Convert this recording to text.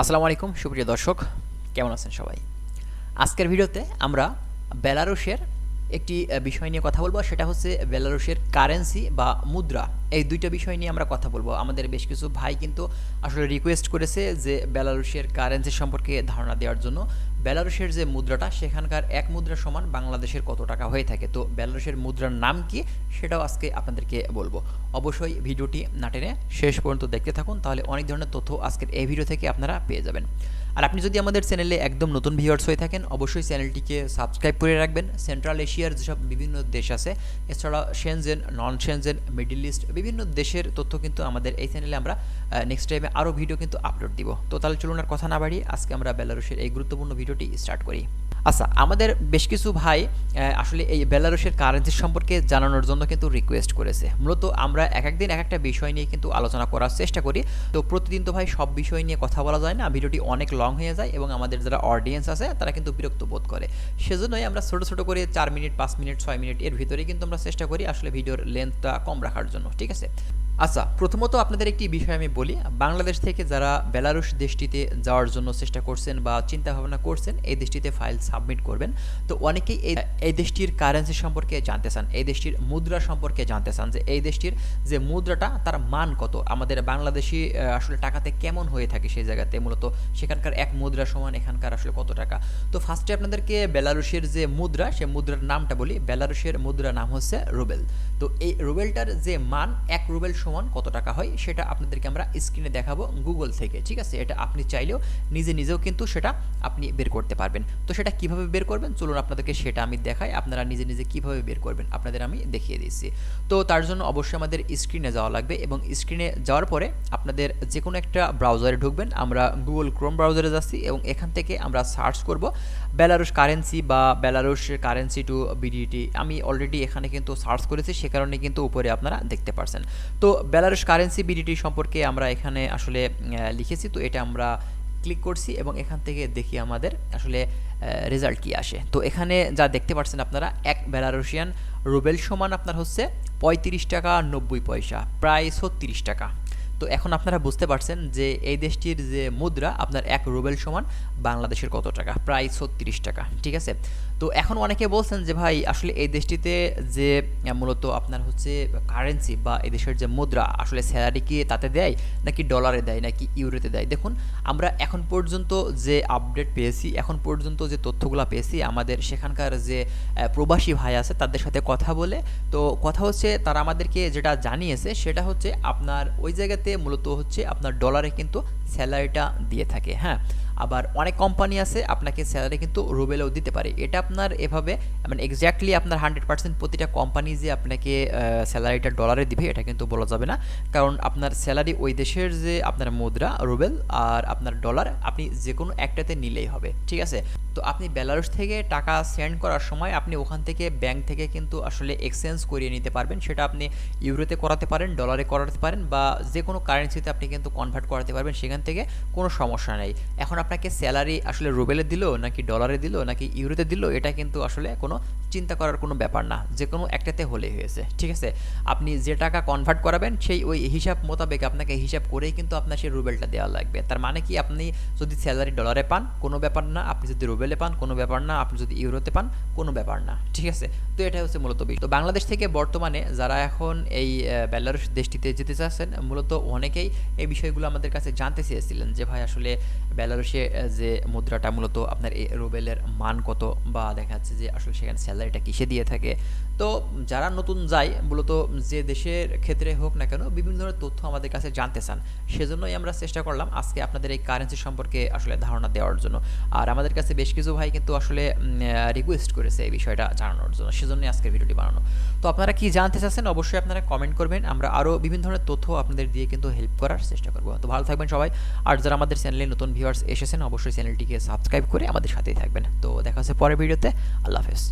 আসসালামু আলাইকুম, সুপ্রিয় দর্শক। কেমন আছেন সবাই? আজকের ভিডিওতে আমরা বেলারুশের একটি বিষয় নিয়ে কথা বলব। সেটা হচ্ছে বেলারুশের কারেন্সি বা মুদ্রা। এই দুইটা বিষয় নিয়ে আমরা কথা বলব। আমাদের বেশ কিছু ভাই কিন্তু আসলে রিকোয়েস্ট করেছে যে বেলারুশের কারেন্সি সম্পর্কে ধারণা দেওয়ার জন্য। বেলারুশের যে মুদ্রাটা, সেখানকার এক মুদ্রা সমান বাংলাদেশের কত টাকা হয়ে থাকে? তো বেলারুশের মুদ্রার নাম কি? সেটাও আজকে আপনাদেরকে বলব। অবশ্যই ভিডিওটি না টেনে শেষ পর্যন্ত দেখতে থাকুন, তাহলে অনেক ধরনের তথ্য আজকের এই ভিডিও থেকে আপনারা পেয়ে যাবেন। আর আপনি যদি আমাদের চ্যানেলে একদম নতুন ভিউয়ার্স হয়ে থাকেন, অবশ্যই চ্যানেলটিকে সাবস্ক্রাইব করে রাখবেন। সেন্ট্রাল এশিয়ার যেসব বিভিন্ন দেশ আছে এছাড়া Schengen non Schengen middle east বিভিন্ন দেশের তথ্য কিন্তু আমাদের এই চ্যানেলে আমরা নেক্সট টাইমে আরও ভিডিও কিন্তু আপলোড দিব। তো তাহলে চলুন আর কথা না বাড়িয়ে আজকে আমরা বেলারুশের এই গুরুত্বপূর্ণ ভিডিওটি স্টার্ট করি। আচ্ছা আমাদের বেশ কিছু ভাই আসলে এই বেলারুশের কারেন্সি সম্পর্কে জানানোর জন্য কিন্তু রিকোয়েস্ট করেছে। মূলত আমরা এক একদিন এক একটা বিষয় নিয়ে কিন্তু আলোচনা করার চেষ্টা করি। তো প্রতিদিন তো ভাই সব বিষয় নিয়ে কথা বলা যায় না, ভিডিওটি অনেক লং হয়ে যায় এবং আমাদের যারা অডিয়েন্স আছে, তারা কিন্তু বিরক্ত বোধ করে। সেজন্যই আমরা ছোটো ছোটো করে চার মিনিট, পাঁচ মিনিট, ছয় মিনিট এর ভিতরে কিন্তু আমরা চেষ্টা করি আসলে ভিডিওর লেন্থটা কম রাখার জন্য, ঠিক আছে? আচ্ছা প্রথমত আপনাদের একটি বিষয় আমি বলি। বাংলাদেশ থেকে যারা বেলারুশ দেশটিতে যাওয়ার জন্য চেষ্টা করছেন বা চিন্তা ভাবনা করছেন, এই দেশটিতে ফাইল সাবমিট করবেন। তো অনেকেই এই এই দেশটির কারেন্সি সম্পর্কে জানতে চান, এই দেশটির মুদ্রা সম্পর্কে জানতে চান যে এই দেশটির যে মুদ্রাটা, তার মান কত? আমাদের বাংলাদেশি আসলে টাকাতে কেমন হয়ে থাকে সেই জায়গাতে? মূলত সেখানকার এক মুদ্রা সমান এখানকার আসলে কত টাকা? তো ফার্স্টে আপনাদেরকে বেলারুশের যে মুদ্রা সে মুদ্রার নামটা বলি। বেলারুশের মুদ্রা নাম হচ্ছে রুবেল। তো এই রুবেলটার যে মান, এক রুবেল সমান কত টাকা হয় সেটা আপনাদেরকে আমরা স্ক্রিনে দেখাবো গুগল থেকে, ঠিক আছে? এটা আপনি চাইলেও নিজে নিজেও কিন্তু সেটা আপনি বের করতে পারবেন। তো সেটা কীভাবে বের করবেন? চলুন আপনাদেরকে সেটা আমি দেখাই। আপনারা নিজে নিজে কীভাবে বের করবেন আপনাদের আমি দেখিয়ে দিচ্ছি। তো তার জন্য অবশ্যই আমাদের স্ক্রিনে যাওয়া লাগবে এবং স্ক্রিনে যাওয়ার পরে আপনাদের যে কোনো একটা ব্রাউজারে ঢুকবেন। আমরা গুগল ক্রোম ব্রাউজারে যাচ্ছি এবং এখান থেকে আমরা সার্চ করব বেলারুশ কারেন্সি বা বেলারুশ কারেন্সি টু বিডিটি আমি অলরেডি এখানে কিন্তু সার্চ করেছি, সে কারণে কিন্তু উপরে আপনারা দেখতে পারছেন। তো বেলারুশ কারেন্সি বিডিটি সম্পর্কে আমরা এখানে আসলে লিখেছি। তো এটা আমরা ক্লিক করছি এবং এখান থেকে দেখি আমাদের আসলে রেজাল্ট কি আসে। তো এখানে যা দেখতে পাচ্ছেন আপনারা, এক বেলারুশিয়ান রুবেল সমান আপনার হচ্ছে পঁয়ত্রিশ টাকা নব্বই পয়সা প্রায় ছত্রিশ টাকা। তো এখন আপনারা বুঝতে পারছেন যে এই দেশটির যে মুদ্রা, আপনার এক রুবেল সমান বাংলাদেশের কত টাকা? প্রায় ছত্রিশ টাকা, ঠিক আছে? তো এখন অনেকে বলছেন যে, ভাই, আসলে এই দেশটিতে যে মূলত আপনার হচ্ছে কারেন্সি বা এই দেশের যে মুদ্রা, আসলে স্যালারি কি তাতে দেয় নাকি ডলারে দেয় নাকি ইউরোতে দেয়? দেখুন, আমরা এখন পর্যন্ত যে আপডেট পেয়েছি, এখন পর্যন্ত যে তথ্যগুলো পেয়েছি, আমাদের সেখানকার যে প্রবাসী ভাই আছে তাদের সাথে কথা বলে, তো কথা হচ্ছে তারা আমাদেরকে যেটা জানিয়েছে সেটা হচ্ছে আপনার ওই জায়গাতে মূলত হচ্ছে আপনার ডলারে কিন্তু স্যালারিটা দিয়ে থাকে হ্যাঁ? আবার অনেক কোম্পানি আছে, আপনাকে স্যালারি কিন্তু রুবেলেও দিতে পারে, এটা আপনার এভাবে মানে এক্স্যাক্টলি আপনার হান্ড্রেড পার্সেন্ট প্রতিটা কোম্পানি যে আপনাকে স্যালারিটা ডলারে দিবে, এটা কিন্তু বলা যাবে না। কারণ আপনার স্যালারি ওই দেশের যে আপনার মুদ্রা, রুবেল, আর আপনার ডলার আপনি যে কোনো একটাতে নিলেই হবে, ঠিক আছে? তো আপনি বেলারুস থেকে টাকা সেন্ড করার সময় আপনি ওখান থেকে ব্যাংক থেকে কিন্তু আসলে এক্সচেঞ্জ করিয়ে নিতে পারবেন। সেটা আপনি ইউরোতে করাতে পারেন ডলারে করাতে পারেন, বা যে কোনো কারেন্সিতে আপনি কিন্তু কনভার্ট করাতে পারবেন, সেখান থেকে কোনো সমস্যা নেই। এখন আপনাকে স্যালারি আসলে রুবেলে দিল, নাকি ডলারে দিল, নাকি ইউরোতে দিল এটা কিন্তু আসলে কোনো চিন্তা করার কোনো ব্যাপার না যে কোনো একটাতে হলেই হয়েছে, ঠিক আছে? আপনি যে টাকা কনভার্ট করাবেন, সেই ওই হিসাব মোতাবেক আপনাকে হিসাব করেই কিন্তু আপনার সেই রুবেলটা দেওয়া লাগবে। তার মানে কি, আপনি যদি স্যালারি ডলারে পান, কোনো ব্যাপার না। আপনি যদি রুবেলে পান, কোনো ব্যাপার না। আপনি যদি ইউরোতে পান, কোনো ব্যাপার না, ঠিক আছে? তো এটাই হচ্ছে মূলত বিষয়। তো বাংলাদেশ থেকে বর্তমানে যারা এখন এই বেলারুশ দেশটিতে যেতে চাচ্ছেন, মূলত অনেকেই এই বিষয়গুলো আমাদের কাছে জানতে চেয়েছিলেন যে, ভাই আসলে বেলারুশে যে মুদ্রাটা মূলত আপনার এই রুবেলের মান কত বা দেখা যাচ্ছে যে আসলে সেখানে স্যালারিটা কিসে দিয়ে থাকে। তো যারা নতুন যায়, মূলত যে দেশের ক্ষেত্রে হোক না কেন, বিভিন্ন ধরনের তথ্য আমাদের কাছে জানতে চান। সেজন্যই আমরা চেষ্টা করলাম আজকে আপনাদের এই কারেন্সি সম্পর্কে আসলে ধারণা দেওয়ার জন্য। আর আমাদের কাছে বেশ কিছু ভাই কিন্তু আসলে রিকোয়েস্ট করেছে এই বিষয়টা জানানোর জন্য। সেজন্যই আজকের ভিডিওটি বানানো। তো আপনারা কি জানতে চাচ্ছেন, অবশ্যই আপনারা কমেন্ট করবেন। আমরা আরও বিভিন্ন ধরনের তথ্য আপনাদের দিয়ে কিন্তু হেল্প করার চেষ্টা করব। তো ভালো থাকবেন সবাই। আর যারা আমাদের চ্যানেলে নতুন ভিউয়ার্স এসেছেন, অবশ্যই চ্যানেলটিকে সাবস্ক্রাইব করে আমাদের সাথেই থাকবেন। তো দেখা হচ্ছে পরের ভিডিওতে আল্লাহ হাফেজ।